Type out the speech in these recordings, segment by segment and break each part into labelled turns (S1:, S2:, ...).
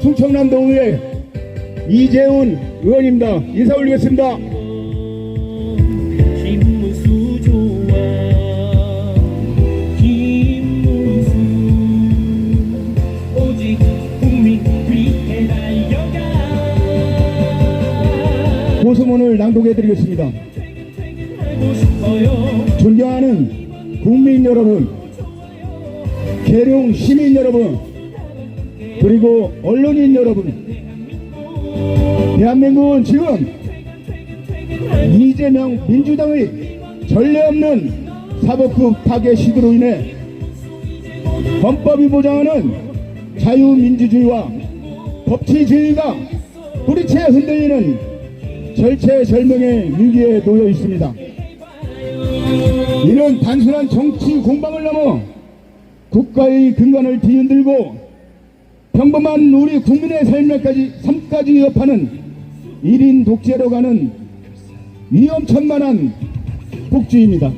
S1: 충청남도의회 이재훈 의원입니다. 인사 올리겠습니다.
S2: 김문수 좋아 김문수 오직 국민 위해 달려가
S1: 고소문을 낭독해드리겠습니다. 존경하는 국민 여러분, 계룡 시민 여러분, 그리고 언론인 여러분, 대한민국은 지금 이재명 민주당의 전례 없는 사법부 파괴 시도로 인해 헌법이 보장하는 자유민주주의와 법치주의가 뿌리채 흔들리는 절체절명의 위기에 놓여 있습니다. 이는 단순한 정치 공방을 넘어 국가의 근간을 뒤흔들고 평범한 우리 국민의 삶에까지 삶까지 위협하는 1인 독재로 가는 위험천만한 복주입니다.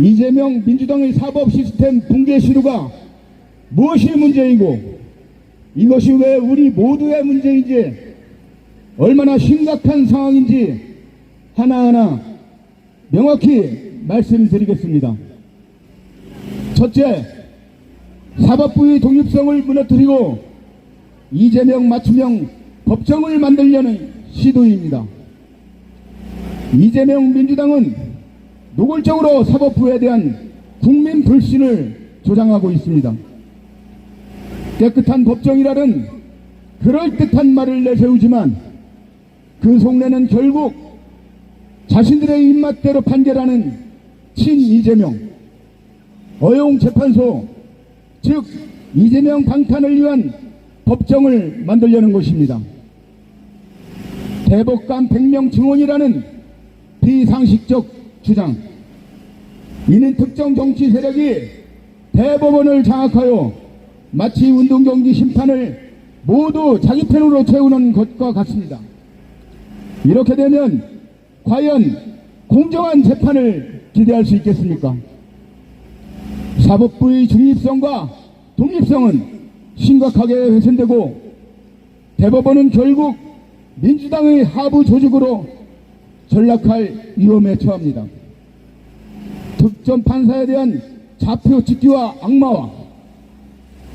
S1: 이재명 민주당의 사법 시스템 붕괴 시도가 무엇이 문제이고 이것이 왜 우리 모두의 문제인지 얼마나 심각한 상황인지 하나하나 명확히 말씀드리겠습니다. 첫째, 사법부의 독립성을 무너뜨리고 이재명 맞춤형 법정을 만들려는 시도입니다. 이재명 민주당은 노골적으로 사법부에 대한 국민 불신을 조장하고 있습니다. 깨끗한 법정이라는 그럴듯한 말을 내세우지만 그 속내는 결국 자신들의 입맛대로 판결하는 친 이재명, 어용 재판소, 즉 이재명 방탄을 위한 법정을 만들려는 것입니다. 대법관 100명 증언이라는 비상식적 주장. 이는 특정 정치 세력이 대법원을 장악하여 마치 운동경기 심판을 모두 자기 편으로 채우는 것과 같습니다. 이렇게 되면 과연 공정한 재판을 기대할 수 있겠습니까? 사법부의 중립성과 독립성은 심각하게 훼손되고 대법원은 결국 민주당의 하부 조직으로 전락할 위험에 처합니다. 특정 판사에 대한 좌표 찍기와 악마와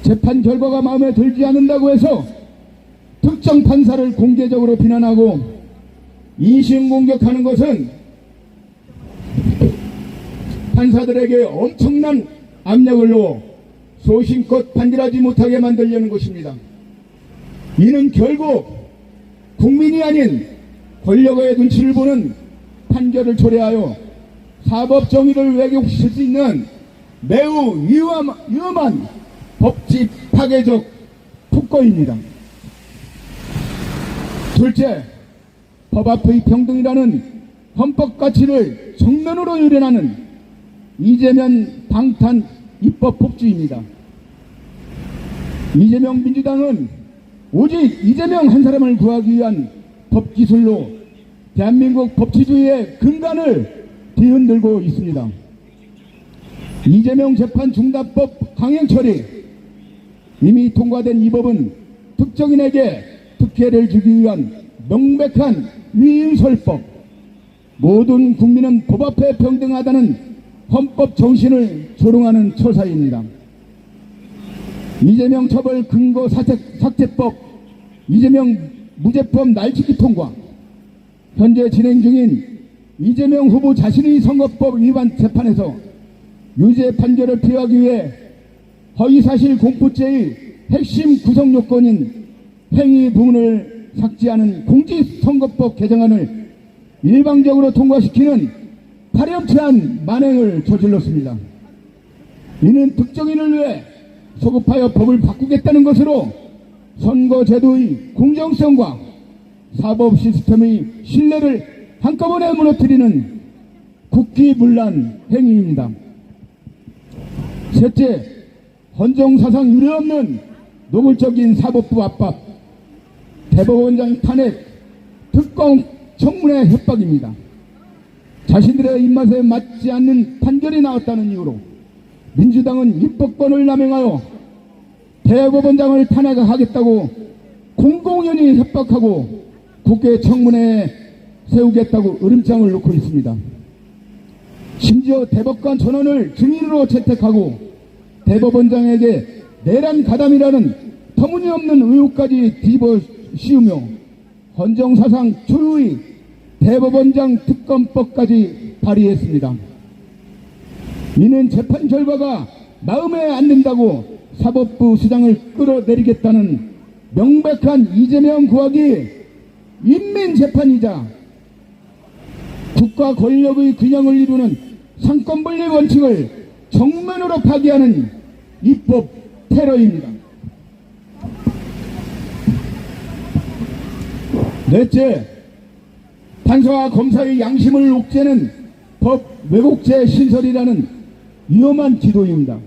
S1: 재판 결과가 마음에 들지 않는다고 해서 특정 판사를 공개적으로 비난하고 인신 공격하는 것은 판사들에게 엄청난 압력을 넣어 소신껏 판결하지 못하게 만들려는 것입니다. 이는 결국 국민이 아닌 권력의 눈치를 보는 판결을 초래하여 사법 정의를 왜곡시킬 수 있는 매우 위험, 위험한 법치 파괴적 폭거입니다. 둘째, 법 앞의 평등이라는 헌법 가치를 정면으로 유린하는 이재명 방탄 입법 폭주입니다. 이재명 민주당은 오직 이재명 한 사람을 구하기 위한 법 기술로 대한민국 법치주의의 근간을 뒤흔들고 있습니다. 이재명 재판 중단법 강행 처리 이미 통과된 이 법은 특정인에게 특혜를 주기 위한 명백한 위임설법 모든 국민은 법 앞에 평등하다는 헌법 정신을 조롱하는 처사입니다. 이재명 처벌 근거 삭제, 삭제법, 이재명 무죄법 날치기 통과, 현재 진행 중인 이재명 후보 자신의 선거법 위반 재판에서 유죄 판결을 피하기 위해 허위사실 공포죄의 핵심 구성 요건인 행위 부분을 삭제하는 공직선거법 개정안을 일방적으로 통과시키는 파렴치한 만행을 저질렀습니다. 이는 특정인을 위해 소급하여 법을 바꾸겠다는 것으로 선거제도의 공정성과 사법 시스템의 신뢰를 한꺼번에 무너뜨리는 국기문란 행위입니다. 셋째, 헌정사상 유례없는 노골적인 사법부 압박, 대법원장 탄핵, 특검 청문회 협박입니다. 자신들의 입맛에 맞지 않는 판결이 나왔다는 이유로 민주당은 입법권을 남용하여 대법원장을 탄핵하겠다고 공공연히 협박하고 국회 청문회에 세우겠다고 으름장을 놓고 있습니다. 심지어 대법관 전원을 증인으로 채택하고 대법원장에게 내란 가담이라는 터무니없는 의혹까지 뒤집어 씌우며 헌정사상 초유의 대법원장 특검법까지 발의했습니다. 이는 재판 결과가 마음에 안 든다고 사법부 수장을 끌어내리겠다는 명백한 이재명 구하기 인민재판이자 국가 권력의 균형을 이루는 상권분리 원칙을 정면으로 파기하는 입법 테러입니다. 넷째, 판사와 검사의 양심을 옥죄는 법 왜곡죄 신설이라는 위험한 기도입니다.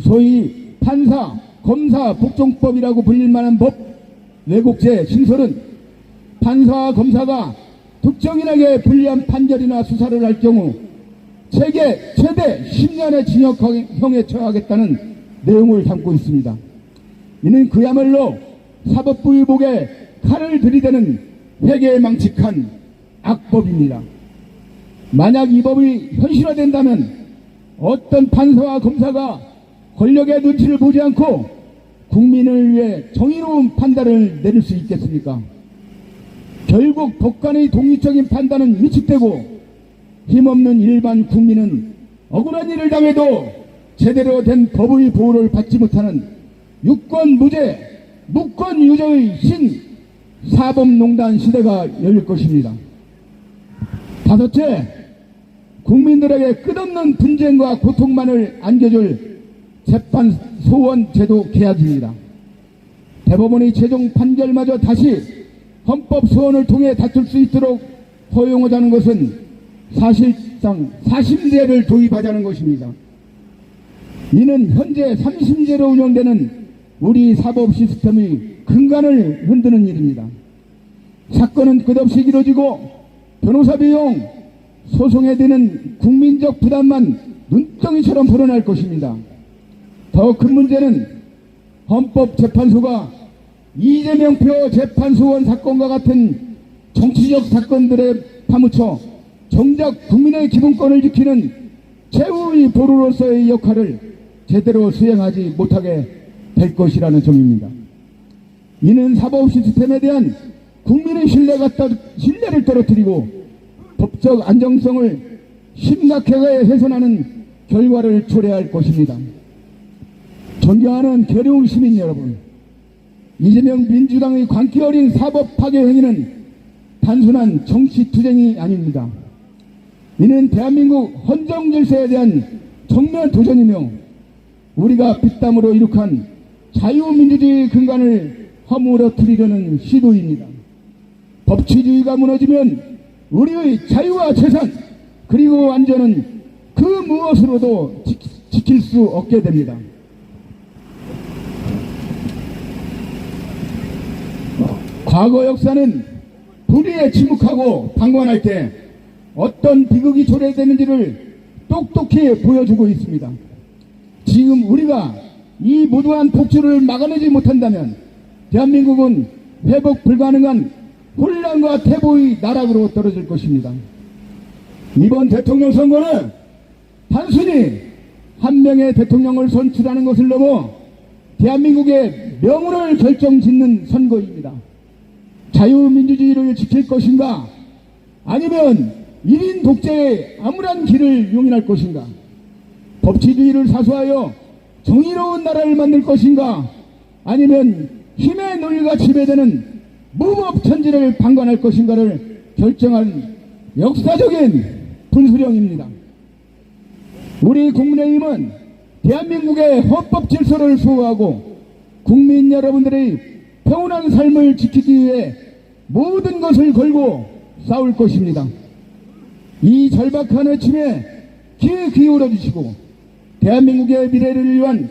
S1: 소위 판사, 검사 복종법이라고 불릴 만한 법 왜곡죄 신설은 판사와 검사가 특정인에게 불리한 판결이나 수사를 할 경우 최대 최대 10년의 징역형에 처하겠다는 내용을 담고 있습니다. 이는 그야말로 사법부의 목에 칼을 들이대는 회계에 망측한 악법입니다. 만약 이 법이 현실화된다면 어떤 판사와 검사가 권력의 눈치를 보지 않고 국민을 위해 정의로운 판단을 내릴 수 있겠습니까? 결국 법관의 독립적인 판단은 위축되고 힘없는 일반 국민은 억울한 일을 당해도 제대로 된 법의 보호를 받지 못하는 유권 무죄, 무권 유죄의 신 사법농단 시대가 열릴 것입니다. 다섯째, 국민들에게 끝없는 분쟁과 고통만을 안겨줄 재판 소원 제도 개혁입니다. 대법원의 최종 판결마저 다시 헌법 소원을 통해 다툴 수 있도록 허용하자는 것은 사실상 사심제를 도입하자는 것입니다. 이는 현재 삼심제로 운영되는 우리 사법 시스템의 근간을 흔드는 일입니다. 사건은 끝없이 길어지고 변호사 비용, 소송에 드는 국민적 부담만 눈덩이처럼 불어날 것입니다. 더 큰 문제는 헌법재판소가 이재명표 재판소원 사건과 같은 정치적 사건들에 파묻혀 정작 국민의 기본권을 지키는 최후의 보루로서의 역할을 제대로 수행하지 못하게 될 것이라는 점입니다. 이는 사법 시스템에 대한 국민의 신뢰가 떠, 신뢰를 떨어뜨리고 법적 안정성을 심각하게 훼손하는 결과를 초래할 것입니다. 존경하는 괴로운 시민 여러분, 이재명 민주당의 광기 어린 사법 파괴 행위는 단순한 정치 투쟁이 아닙니다. 이는 대한민국 헌정 질서에 대한 정면 도전이며 우리가 빗땀으로 이룩한 자유민주주의 근간을 허물어뜨리려는 시도입니다. 법치주의가 무너지면 우리의 자유와 재산 그리고 안전은 그 무엇으로도 지- 지킬 수 없게 됩니다. 과거 역사는 불의에 침묵하고 방관할 때 어떤 비극이 초래되는지를 똑똑히 보여주고 있습니다. 지금 우리가 이 무도한 폭주를 막아내지 못한다면 대한민국은 회복 불가능한 혼란과 태보의 나락으로 떨어질 것입니다. 이번 대통령 선거는 단순히 한 명의 대통령을 선출하는 것을 넘어 대한민국의 명운을 결정짓는 선거입니다. 자유민주주의를 지킬 것인가? 아니면 1인 독재의 암울한 길을 용인할 것인가? 법치주의를 사수하여 정의로운 나라를 만들 것인가? 아니면 힘의 논리가 지배되는 무법천지를 방관할 것인가를 결정한 역사적인 분수령입니다. 우리 국민의힘은 대한민국의 헌법 질서를 수호하고 국민 여러분들의 평온한 삶을 지키기 위해 모든 것을 걸고 싸울 것입니다. 이 절박한 해침에 귀 기울여 주시고 대한민국의 미래를 위한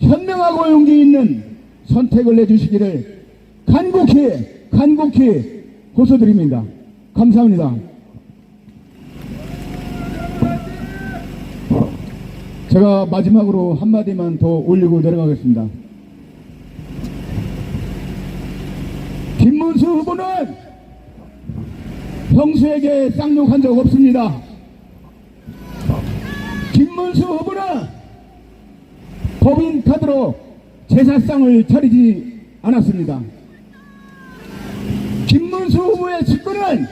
S1: 현명하고 용기 있는 선택을 내주시기를 간곡히 간곡히 호소드립니다. 감사합니다. 제가 마지막으로 한마디만 더 올리고 내려가겠습니다. 김문수 후보는 형수에게 쌍욕한 적 없습니다. 김문수 후보는 법인 카드로 제사상을 차리지 않았습니다. 김문수 후보의 직권은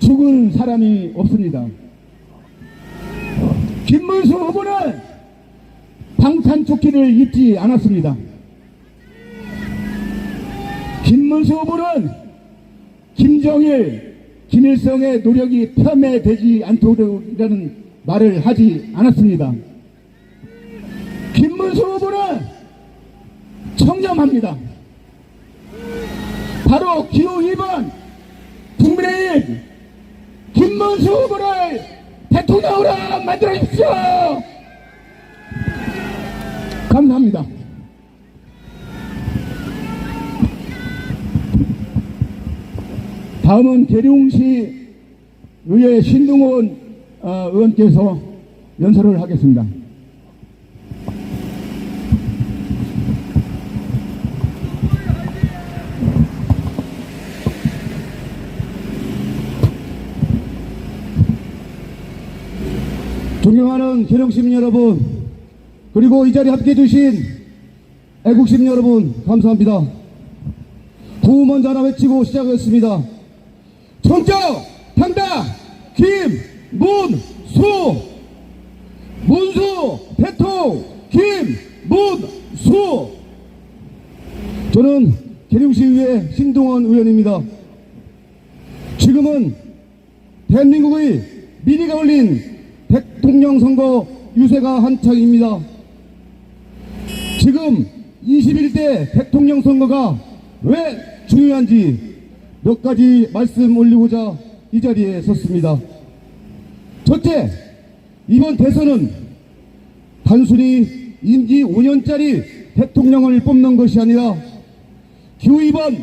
S1: 죽은 사람이 없습니다. 김문수 후보는 방탄조끼를 입지 않았습니다. 김문수 후보는 김정일, 김일성의 노력이 폄훼되지 않도록이라는 말을 하지 않았습니다. 김문수 후보는 청렴합니다. 바로 기호 2번 국민의힘 김문수 후보를 대통령으로 만들어 주십시오. 감사합니다. 다음은 계룡시 의회 신동원 어, 의원께서 연설을 하겠습니다.
S3: 존경하는 계룡시민 여러분, 그리고 이 자리에 함께 해 주신 애국시민 여러분, 감사합니다. 구호 먼저 하나 외치고 시작하겠습니다. 청정, 당당, 김, 문, 수, 문수, 대통, 김, 문, 수. 저는 계룡시의회 신동원 의원입니다. 지금은 대한민국의 미래가 올린 대통령 선거 유세가 한창입니다. 지금 21대 대통령 선거가 왜 중요한지 몇 가지 말씀 올리고자 이 자리에 섰습니다. 첫째, 이번 대선은 단순히 임기 5년짜리 대통령을 뽑는 것이 아니라 기후 2번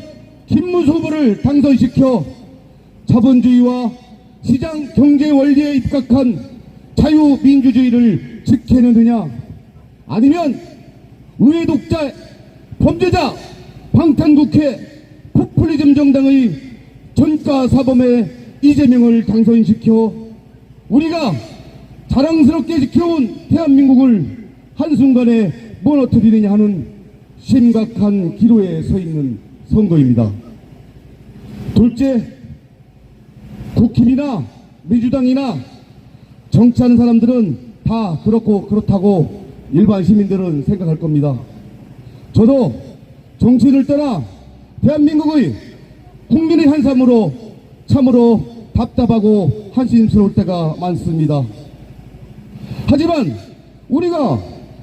S3: 김문수 후보를 당선시켜 자본주의와 시장 경제 원리에 입각한 자유민주주의를 지켜내느냐 아니면 의회 독자 범죄자 방탄국회 포퓰리즘 정당의 전가 사범의 이재명을 당선시켜 우리가 자랑스럽게 지켜온 대한민국을 한순간에 무너뜨리느냐 하는 심각한 기로에 서 있는 선거입니다. 둘째, 국힘이나 민주당이나 정치하는 사람들은 다 그렇고 그렇다고 일반 시민들은 생각할 겁니다. 저도 정치를 떠나 대한민국의 국민의 한삼으로 참으로 답답하고 한심스러울 때가 많습니다. 하지만 우리가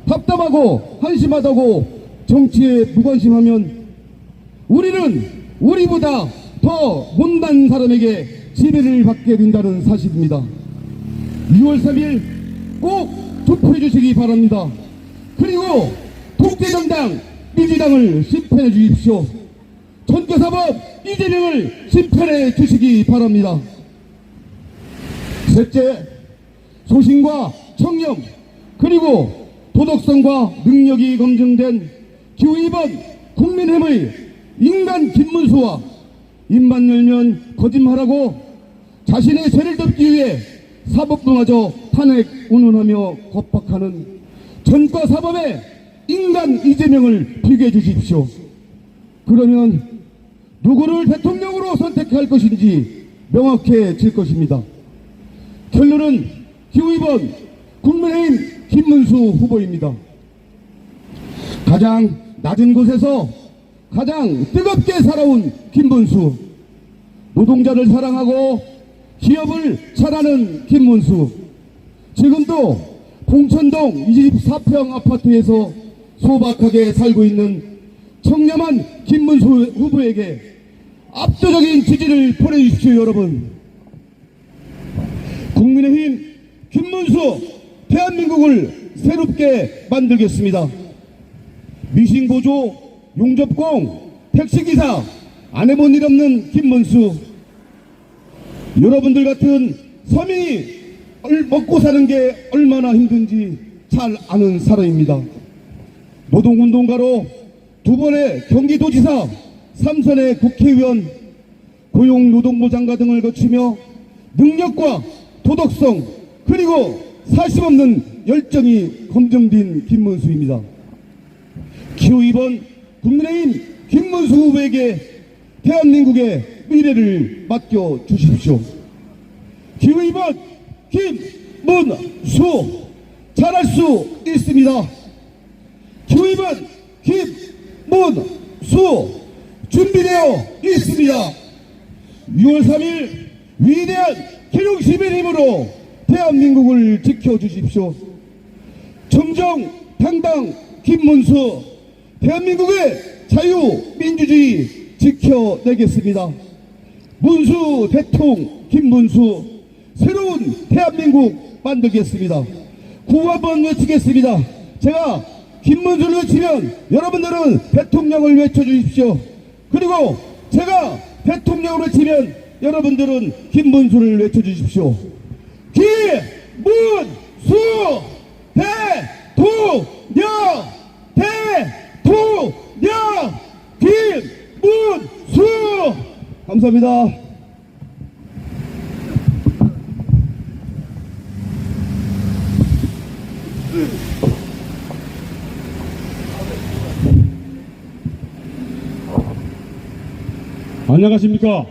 S3: 답답하고 한심하다고 정치에 무관심하면 우리는 우리보다 더 못난 사람에게 지배를 받게 된다는 사실입니다. 6월 3일 꼭 투표해 주시기 바랍니다. 그리고 독재정당 민주당을 심판해 주십시오. 전교사법 이재명을 심판해 주시기 바랍니다. 셋째, 소신과 청렴 그리고 도덕성과 능력이 검증된 기후 2번 국민의힘의 인간 김문수와 입만 열면 거짓말하고 자신의 죄를 덮기 위해 사법부마저 탄핵 운운하며 겁박하는 전과 사법의 인간 이재명을 비교해 주십시오. 그러면 누구를 대통령으로 선택할 것인지 명확해질 것입니다. 결론은 기후 2번 국민의힘 김문수 후보입니다. 가장 낮은 곳에서 가장 뜨겁게 살아온 김문수 노동자를 사랑하고 기업을 잘하는 김문수. 지금도 봉천동 24평 아파트에서 소박하게 살고 있는 청렴한 김문수 후보에게 압도적인 지지를 보내주십시오 여러분. 국민의힘 김문수 대한민국을 새롭게 만들겠습니다. 미싱보조 용접공 택시기사 안 해본 일 없는 김문수 여러분들 같은 서민이 얼- 먹고 사는 게 얼마나 힘든지 잘 아는 사람입니다. 노동운동가로 두 번의 경기도지사, 삼선의 국회의원, 고용노동부 장관 등을 거치며 능력과 도덕성 그리고 사심 없는 열정이 검증된 김문수입니다. 기호 2번 국민의힘 김문수 후보에게 대한민국의 미래를 맡겨 주십시오. 기호 2번 김문수 잘할 수 있습니다. 기호 2번 김문수 준비되어 있습니다. 6월 3일 위대한 기룡 시민의 힘으로 대한민국을 지켜주십시오. 정정 당당 김문수 대한민국의 자유민주주의 지켜내겠습니다. 문수 대통 김문수 새로운 대한민국 만들겠습니다. 구호 한번 외치겠습니다. 제가 김문수를 외치면 여러분들은 대통령을 외쳐주십시오. 그리고 제가 대통령을 외치면 여러분들은 김문수를 외쳐주십시오. 김문수 대통령 대통령 김 문수 감사합니다.
S4: 안녕하십니까.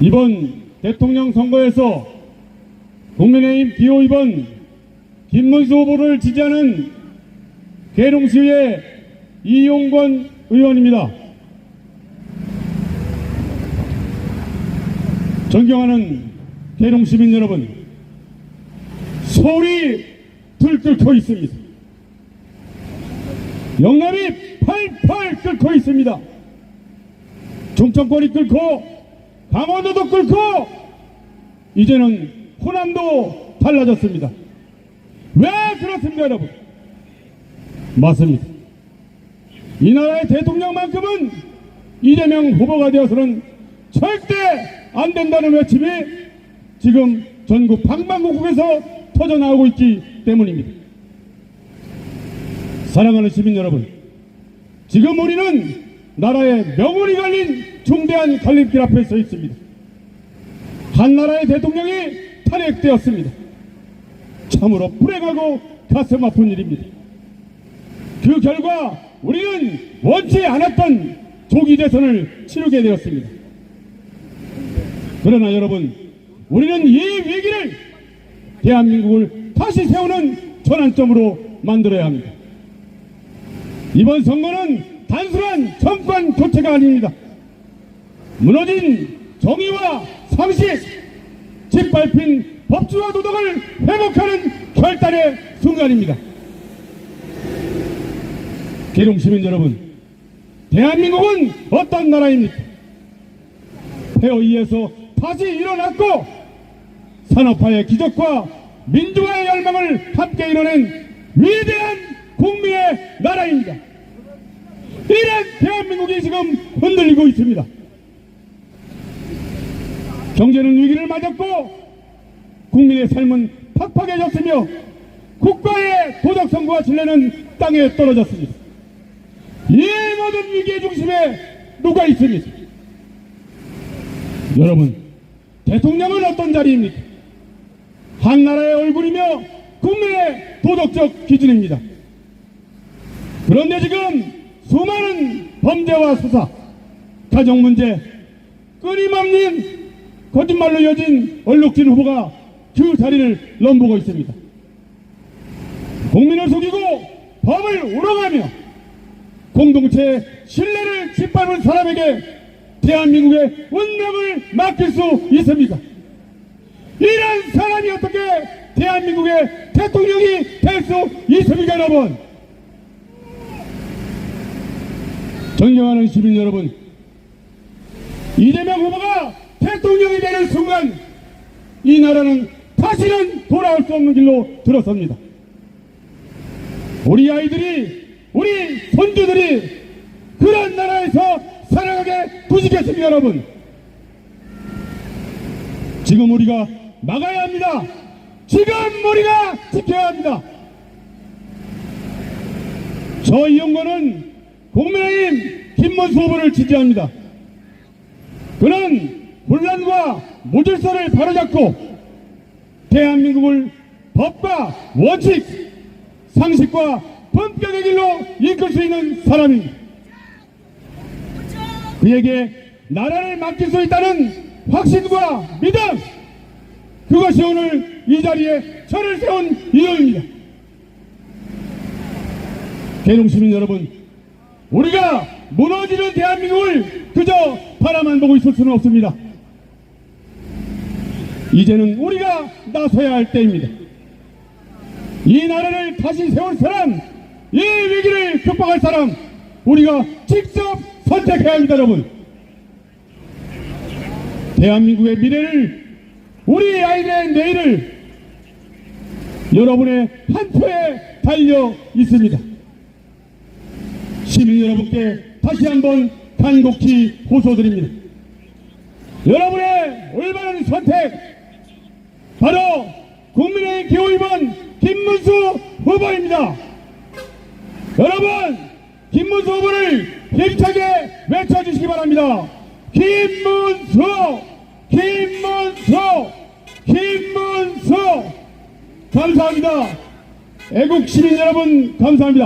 S4: 이번 대통령 선거에서 국민의힘 기호 2번 김문수 후보를 지지하는 계룡시의 이용권 의원입니다. 존경하는 계룡 시민 여러분, 서울이 들끓 고 있습니다. 영남이 팔팔 끓고 있습니다. 충청권이 끓고 강원도도 끓고 이제는 호남도 달라졌습니다. 왜 그렇습니까 여러분? 맞습니다. 이 나라의 대통령만큼은 이재명 후보가 되어서는 절대 안 된다는 외침이 지금 전국 방방곡곡에서 터져나오고 있기 때문입니다. 사랑하는 시민 여러분, 지금 우리는 나라의 명운이 걸린 중대한 갈림길 앞에 서 있습니다. 한 나라의 대통령이 탄핵되었습니다. 참으로 불행하고 가슴 아픈 일입니다. 그 결과 우리는 원치 않았던 조기 대선을 치르게 되었습니다. 그러나 여러분, 우리는 이 위기를 대한민국을 다시 세우는 전환점으로 만들어야 합니다. 이번 선거는 단순한 정권 교체가 아닙니다. 무너진 정의와 상식, 짓밟힌 법주와 도덕을 회복하는 결단의 순간입니다. 계룡 시민 여러분, 대한민국은 어떤 나라입니까? 폐허 위에서 다시 일어났고 산업화의 기적과 민주화의 열망을 함께 이뤄낸 위대한 국민의 나라입니다. 이런 대한민국이 지금 흔들리고 있습니다. 경제는 위기를 맞았고 국민의 삶은 팍팍해졌으며 국가의 도덕성과 신뢰는 땅에 떨어졌습니다. 이 모든 위기의 중심에 누가 있습니까? 여러분, 대통령은 어떤 자리입니까? 한 나라의 얼굴이며 국민의 도덕적 기준입니다. 그런데 지금 수많은 범죄와 수사, 가정 문제, 끊임없는 거짓말로 이어진 얼룩진 후보가 그 자리를 넘보고 있습니다. 국민을 속이고 법을 우롱하며 공동체의 신뢰를 짓밟은 사람에게 대한민국의 운명을 맡길 수 있습니까? 이런 사람이 어떻게 대한민국의 대통령이 될 수 있습니까, 여러분? 존경하는 시민 여러분, 이재명 후보가 대통령이 되는 순간 이 나라는 다시는 돌아올 수 없는 길로 들어섭니다. 우리 아이들이, 우리 손주들이 그런 나라에서 살아가게 두시겠습니까, 여러분? 지금 우리가 막아야 합니다. 지금 우리가 지켜야 합니다. 저 이용권은 국민의힘 김문수 후보를 지지합니다. 그는 혼란과 모질서를 바로잡고 대한민국을 법과 원칙, 상식과 본격의 길로 이끌 수 있는 사람입니다. 그에게 나라를 맡길 수 있다는 확신과 믿음, 그것이 오늘 이 자리에 저를 세운 이유입니다. 개동 시민 여러분, 우리가 무너지는 대한민국을 그저 바라만 보고 있을 수는 없습니다. 이제는 우리가 나서야 할 때입니다. 이 나라를 다시 세울 사람, 이 위기를 극복할 사람, 우리가 직접 선택해야 합니다, 여러분. 대한민국의 미래를, 우리 아이들의 내일을 여러분의 한 표에 달려 있습니다. 시민 여러분께 다시 한번 간곡히 호소드립니다. 여러분의 올바른 선택, 바로 국민의 기호 2번 김문수 후보입니다. 여러분, 김문수 후보를 힘차게 외쳐주시기 바랍니다. 김문수! 김문수! 김문수! 감사합니다. 애국 시민 여러분, 감사합니다.